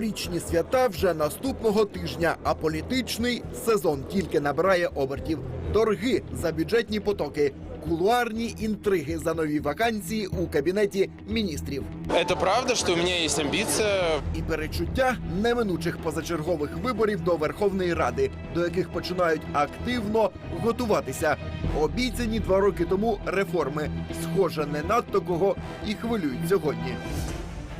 Новорічні свята вже наступного тижня, а політичний сезон тільки набирає обертів. Торги за бюджетні потоки, кулуарні інтриги за нові вакансії у кабінеті міністрів Это правда, что у меня есть амбиция і перечуття неминучих позачергових виборів до Верховної Ради, до яких починають активно готуватися. Обіцяні два роки тому реформи, схоже, не надто кого і хвилюють сьогодні.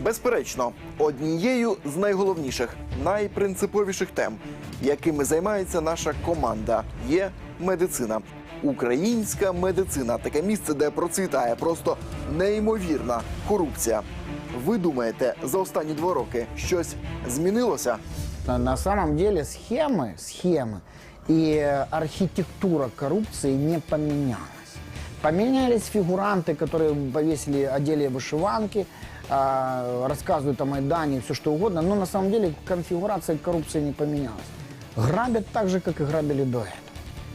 Безперечно, однією з найголовніших, найпринциповіших тем, якими займається наша команда, є медицина. Українська медицина таке місце, де процвітає просто неймовірна корупція. Ви думаєте, за останні два роки щось змінилося? На, на самом деле схемы, схемы и э, архитектура коррупции не поменялась. Поменялись фигуранты, которые повесили, одели вышиванки, а, рассказывают о Майдане и все что угодно, но на самом деле конфигурация коррупции не поменялась. Грабят так же, как и грабили до этого.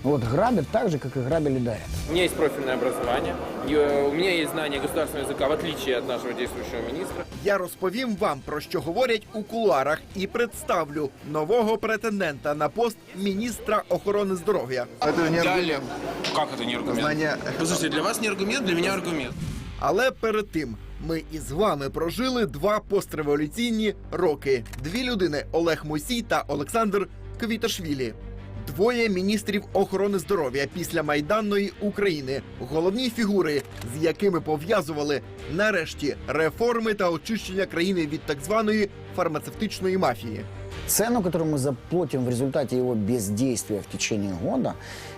Вот грабят так же, как и грабили до этого. У меня есть профильное образование, и, э, у меня есть знание государственного языка, в отличие от нашего действующего министра. Я розповім вам про що говорять у кулуарах і представлю нового претендента на пост міністра охорони здоров'я. Далее. Как это не аргумент? Знание- Послушайте, для вас не аргумент, для меня аргумент. Але перед тим ми із вами прожили два постреволюційні роки. Дві людини Олег Мусій та Олександр Квіташвілі. Двоє міністрів охорони здоров'я після майданної України, головні фігури, з якими пов'язували нарешті реформи та очищення країни від так званої фармацевтичної мафії. Цену, которую мы заплатим в результате его бездействия в течение года,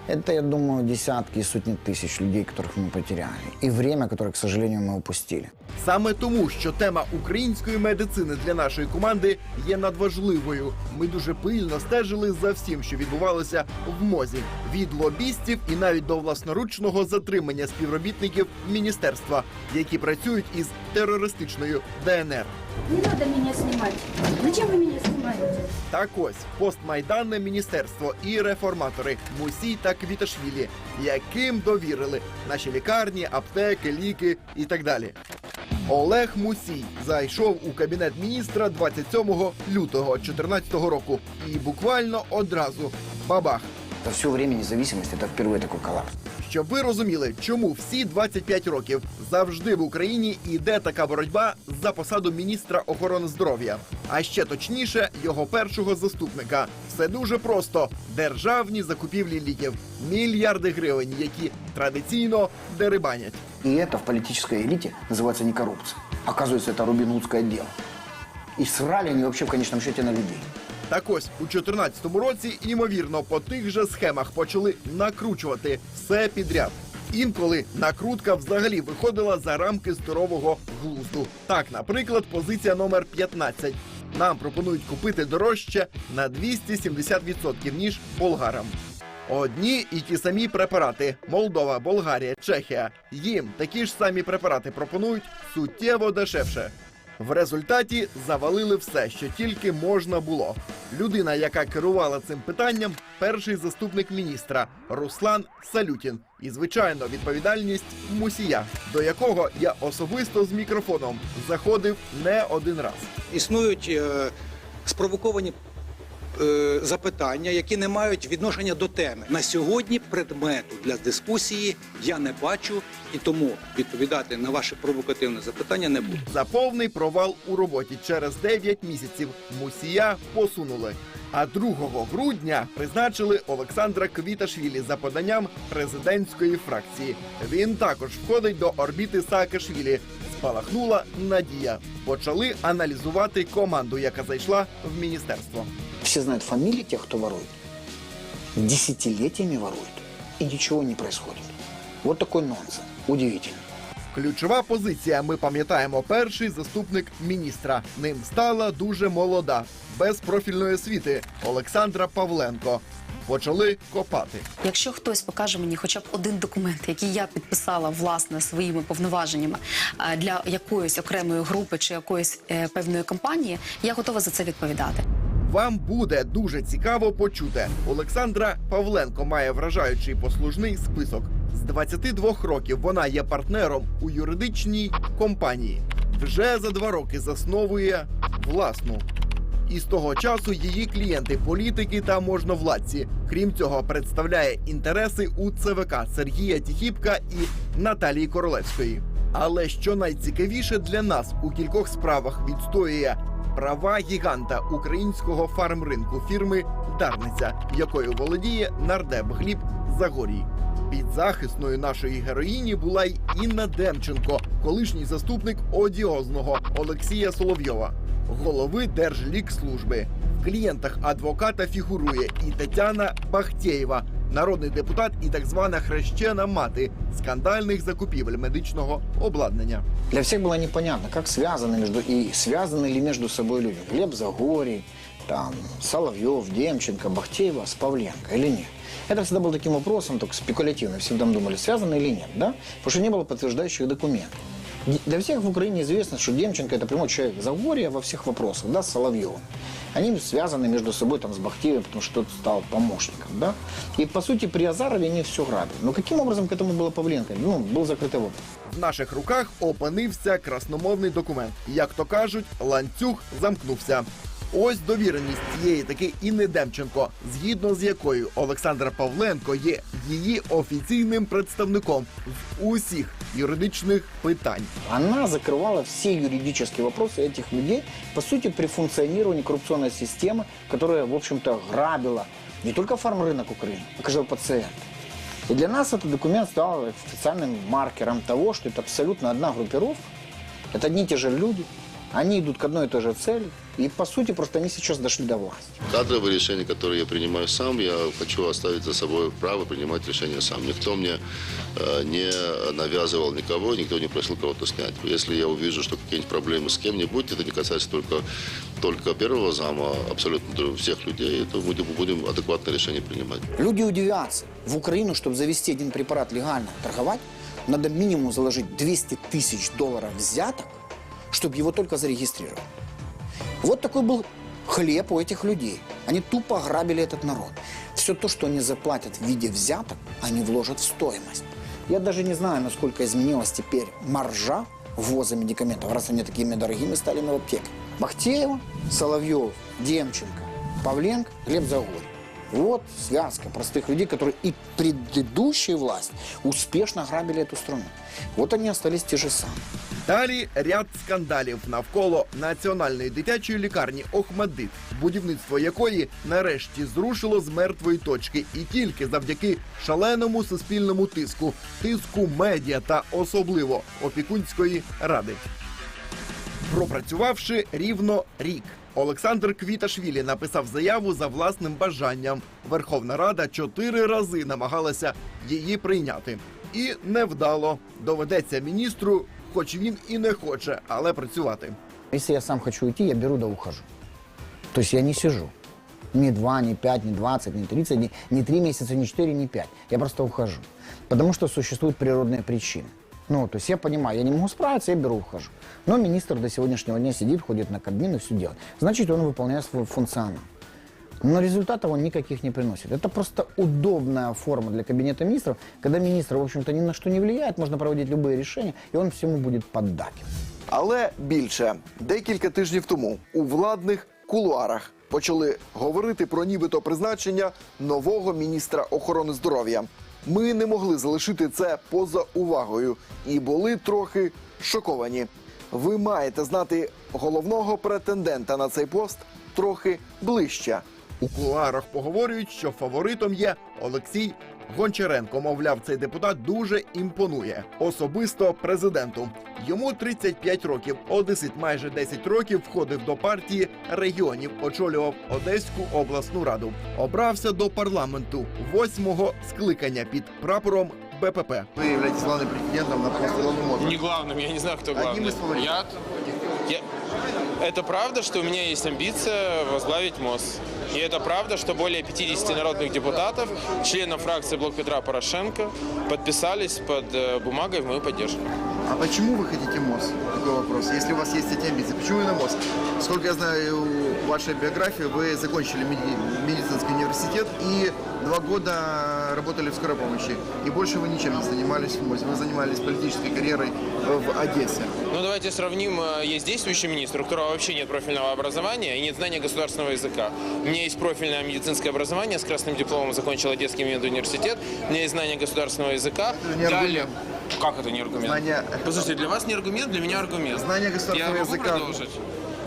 это, я думаю, десятки и сотни тысяч людей, которых мы потеряли. И время, которое, к сожалению, мы упустили. Саме тому, що тема української медицини для нашої команди є надважливою. Ми дуже пильно стежили за всім, що відбувалося в мозі від лобістів і навіть до власноручного затримання співробітників міністерства, які працюють із терористичною ДНР. Не надо меня снимать. Зачем вы меня снимаете? Так ось постмайданне міністерство і реформатори Мусій та Квіташвілі, яким довірили наші лікарні, аптеки, ліки і так далі. Олег Мусій зайшов у кабінет міністра 27 лютого 2014 року і буквально одразу бабах. За все время независимости это впервые такой коллапс. Щоб ви розуміли, чому всі 25 років завжди в Україні йде така боротьба за посаду міністра охорони здоров'я, а ще точніше його першого заступника. Все дуже просто: державні закупівлі ліків, мільярди гривень, які традиційно дерибанять. И это в политической элите называется не коррупция. Оказывается, это рубинудское дело. И срали они вообще в конечном счете на людей. Так ось у 2014 році, ймовірно, по тих же схемах почали накручувати все підряд. Інколи накрутка взагалі виходила за рамки здорового глузду. Так, наприклад, позиція номер 15. нам пропонують купити дорожче на 270% ніж болгарам. Одні і ті самі препарати Молдова, Болгарія, Чехія. Їм такі ж самі препарати пропонують суттєво дешевше. В результаті завалили все, що тільки можна було. Людина, яка керувала цим питанням, перший заступник міністра Руслан Салютін. І звичайно, відповідальність мусія, до якого я особисто з мікрофоном заходив не один раз. Існують е, спровоковані е, запитання, які не мають відношення до теми. На сьогодні предмету для дискусії я не бачу, і тому відповідати на ваше провокативне запитання не буду. За повний провал у роботі через 9 місяців мусія посунули. А 2 грудня призначили Олександра Квіташвілі за поданням президентської фракції. Він також входить до орбіти Саакашвілі. Спалахнула надія. Почали аналізувати команду, яка зайшла в міністерство. Всі знають фамілії тих, хто ворує. Десятилетиями ворують. І нічого не происходит. Вот такой нонсенс. Удивительно. Ключова позиція. Ми пам'ятаємо перший заступник міністра. Ним стала дуже молода, без профільної освіти Олександра Павленко. Почали копати. Якщо хтось покаже мені хоча б один документ, який я підписала власне своїми повноваженнями е, для якоїсь окремої групи чи якоїсь е, певної компанії, я готова за це відповідати. Вам буде дуже цікаво почути. Олександра Павленко має вражаючий послужний список. З 22 років вона є партнером у юридичній компанії. Вже за два роки засновує власну. І з того часу її клієнти політики та можновладці. Крім цього, представляє інтереси у ЦВК Сергія Тіхіпка і Наталії Королевської. Але що найцікавіше для нас у кількох справах відстоює права гіганта українського фармринку фірми Дарниця, якою володіє нардеп Гліб Загорій. Підзахисною нашої героїні була й Інна Демченко, колишній заступник одіозного Олексія Соловйова, голови Держлікслужби. В клієнтах адвоката фігурує і Тетяна Бахтєєва, народний депутат і так звана хрещена мати скандальних закупівель медичного обладнання. Для всех было непонятно, как связаны между и связаны ли между собой люди. Глеб Загорий, там, Соловьев, Демченко, Бахтеева с Павленко или нет. Это всегда был таким вопросом, только спекулятивно. Всегда думали, связаны или нет, да? Потому что не было подтверждающих документов. Д- Для всех в Украине известно, что Демченко это прямой человек Загория во всех вопросах, да, с Соловьевым. Они связаны между собой там, с Бахтеевым, потому что тот стал помощником, да. И, по сути, при Азарове они все грабили. Но каким образом к этому было Павленко? Ну, был закрытый вопрос. В наших руках опинився красномовний документ. Як то кажуть, ланцюг замкнувся. Ось довіреність цієї таки Інни Демченко, згідно з якою Олександр Павленко є її офіційним представником в усіх юридичних питань. Она закрывала все юридические вопросы этих людей, по сути, при функционировании коррупционной системы, которая, в общем-то, грабила не только фармрынок Украины, а каждого пациента. И для нас этот документ стал официальным маркером того, что это абсолютно одна группировка, это одни и те же люди, они идут к одной и той же цели, и, по сути, просто они сейчас дошли до власти. Кадровые решения, которые я принимаю сам, я хочу оставить за собой право принимать решения сам. Никто мне э, не навязывал никого, никто не просил кого-то снять. Если я увижу, что какие-нибудь проблемы с кем-нибудь, это не касается только, только первого зама, абсолютно всех людей, то мы будем адекватное решение принимать. Люди удивятся. В Украину, чтобы завести один препарат легально торговать, надо минимум заложить 200 тысяч долларов взяток, чтобы его только зарегистрировать. Вот такой был хлеб у этих людей. Они тупо грабили этот народ. Все то, что они заплатят в виде взяток, они вложат в стоимость. Я даже не знаю, насколько изменилась теперь маржа ввоза медикаментов, раз они такими дорогими стали на аптеке. Бахтеева, Соловьев, Демченко, Павленко, Глеб Загорь. Вот связка простых людей, которые и предыдущая власть успешно грабили эту страну. Вот они остались те же самые. Далі ряд скандалів навколо національної дитячої лікарні Охмадит, будівництво якої нарешті зрушило з мертвої точки, і тільки завдяки шаленому суспільному тиску, тиску медіа та особливо опікунської ради. Пропрацювавши рівно рік, Олександр Квіташвілі написав заяву за власним бажанням. Верховна Рада чотири рази намагалася її прийняти. І невдало доведеться міністру, хоч він і не хоче, але працювати. Если я сам хочу уйти, я беру да ухожу. То есть я не сижу. Ни два, ни пять, ни двадцать, ни тридцать, ни, ни три месяца, ни четыре, ни пять. Я просто ухожу. Потому что существуют природные причины. Ну, то есть я понимаю, я не могу справиться, я беру, ухожу. Но министр до сегодняшнего дня сидит, ходит на Кабмин и все делает. Значит, он выполняет свой функционал. Но результатов он никаких не приносит. Это просто удобная форма для кабинета министров, когда министр, в общем-то, ни на что не влияет, можно проводить любые решения, и он всему будет поддакивать. Але більше декілька тижнів тому у владних кулуарах почали говорити про нібито призначення нового міністра охорони здоров'я. Ми не могли залишити це поза увагою і були трохи шоковані. Ви маєте знати головного претендента на цей пост трохи ближче. У кулуарах поговорюють, що фаворитом є Олексій Гончаренко. Мовляв, цей депутат дуже імпонує особисто президенту. Йому 35 років. Одесит майже 10 років входив до партії регіонів, очолював Одеську обласну раду. Обрався до парламенту восьмого скликання під прапором БПП. Ви являєтесь главним претендентом на пост головного Не главным, я не знаю, кто главный. Одним из фаворитов. Я, я- Это правда, что у меня есть амбиция возглавить МОЗ. И это правда, что более 50 народных депутатов, членов фракции Блок Петра Порошенко, подписались под э, бумагой в мою поддержку. А почему вы хотите МОЗ? Такой вопрос. Если у вас есть эти амбиции, почему именно МОЗ? Сколько я знаю вашей биографии, вы закончили меди- медицинский университет и два года работали в скорой помощи. И больше вы ничем не занимались в МОЗе. Вы занимались политической карьерой в Одессе. Ну, давайте сравним. э, Есть действующий министр, у которого вообще нет профильного образования и нет знания государственного языка. У меня есть профильное медицинское образование, с красным дипломом закончил Одесский медуниверситет. У меня есть знание государственного языка. Это Далее... аргумент. Как это не аргумент? Знание- Послушайте, для вас не аргумент, для меня аргумент. Знание государственного Я могу языка. продолжить?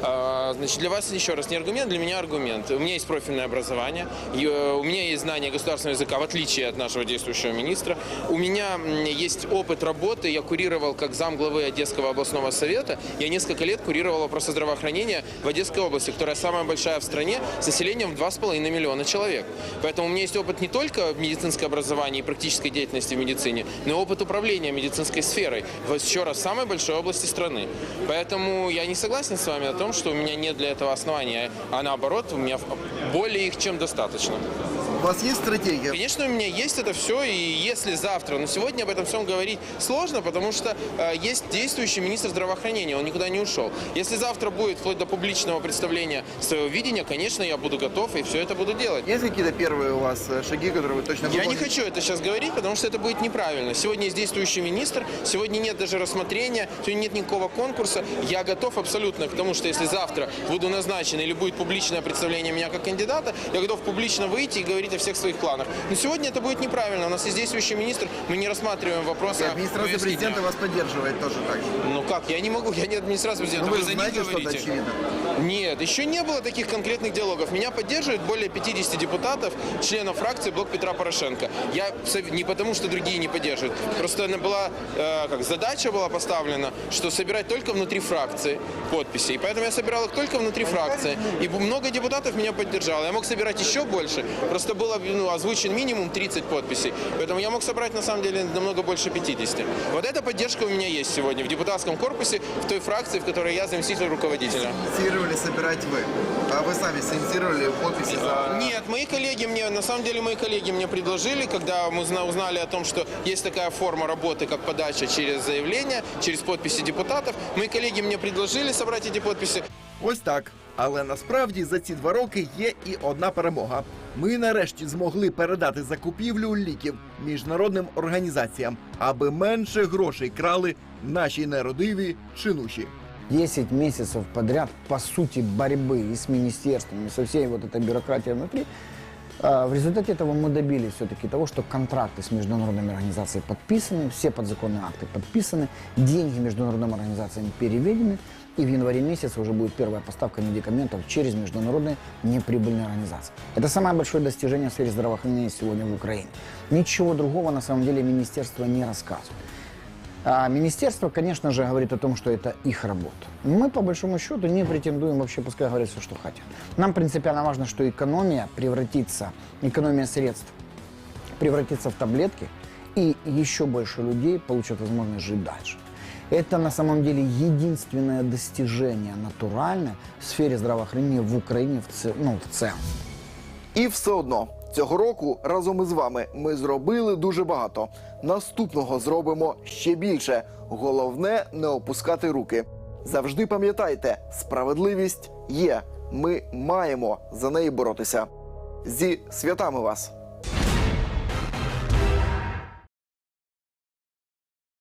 А, Значит, для вас еще раз не аргумент, для меня аргумент. У меня есть профильное образование, э, у меня есть знание государственного языка, в отличие от нашего действующего министра. У меня есть опыт работы, я курировал как зам главы Одесского областного совета. Я несколько лет курировал вопросы здравоохранения в Одесской области, которая самая большая в стране, с населением в 2,5 миллиона человек. Поэтому у меня есть опыт не только в медицинское образование и практической деятельности в медицине, но и опыт управления медицинской сферой в, еще раз, самой большой области страны. Поэтому я не согласен с вами о том, что у меня нет для этого основания, а наоборот, у меня более их чем достаточно. У вас есть стратегия? Конечно, у меня есть это все, и если завтра, но сегодня об этом всем говорить сложно, потому что э, есть действующий министр здравоохранения, он никуда не ушел. Если завтра будет вплоть до публичного представления своего видения, конечно, я буду готов и все это буду делать. Есть какие-то первые у вас э, шаги, которые вы точно Я не выполните? хочу это сейчас говорить, потому что это будет неправильно. Сегодня есть действующий министр, сегодня нет даже рассмотрения, сегодня нет никакого конкурса. Я готов абсолютно к тому, что если завтра буду назначен или будет публичное представление меня как кандидата, я готов публично выйти и говорить о всех своих планах. Но сегодня это будет неправильно. У нас есть действующий министр, мы не рассматриваем вопросы о Администрация президента вас поддерживает тоже так же. Ну как, я не могу, я не администрация президента. Ну, вы за них знаете говорите? очевидно. Нет, еще не было таких конкретных диалогов. Меня поддерживает более 50 депутатов, членов фракции Блок Петра Порошенко. Я не потому, что другие не поддерживают. Просто она была, э, как задача была поставлена, что собирать только внутри фракции подписи. И поэтому я собирал их только внутри фракции. И много депутатов меня поддержало. Я мог собирать еще больше. Просто было ну, озвучен минимум 30 подписей. Поэтому я мог собрать на самом деле намного больше 50. Вот эта поддержка у меня есть сегодня в депутатском корпусе, в той фракции, в которой я заместитель руководителя. Инициировали собирать вы. А вы сами синициировали подписи за... Нет, мои коллеги мне, на самом деле мои коллеги мне предложили, когда мы узна- узнали о том, что есть такая форма работы, как подача через заявление, через подписи депутатов. Мои коллеги мне предложили собрать эти подписи. Ось так. Але насправді за ці два роки є і одна перемога. Ми нарешті змогли передати закупівлю ліків міжнародним організаціям, аби менше грошей крали наші неродиві чинуші. 10 месяцев подряд, по сути, борьбы и с министерством, и со всей вот этой бюрократией внутри, А, В результате этого мы добились все-таки того, что контракты с международными организациями подписаны, все подзаконные акты подписаны, деньги международным организациям переведены, и в январе месяце уже будет первая поставка медикаментов через международные неприбыльные организации. Это самое большое достижение в сфере здравоохранения сегодня в Украине. Ничего другого на самом деле министерство не рассказывает. А министерство, конечно же, говорит о том, что это их работа. Мы, по большому счету, не претендуем вообще, пускай говорят все, что хотят. Нам принципиально важно, что экономия превратится, экономия средств превратится в таблетки, и еще больше людей получат возможность жить дальше. Это на самом деле единственное достижение натуральное в сфере здравоохранения в Украине в, ц- ну, в целом. І все одно цього року разом із вами ми зробили дуже багато. Наступного зробимо ще більше. Головне не опускати руки. Завжди пам'ятайте, справедливість є. Ми маємо за неї боротися. Зі святами вас!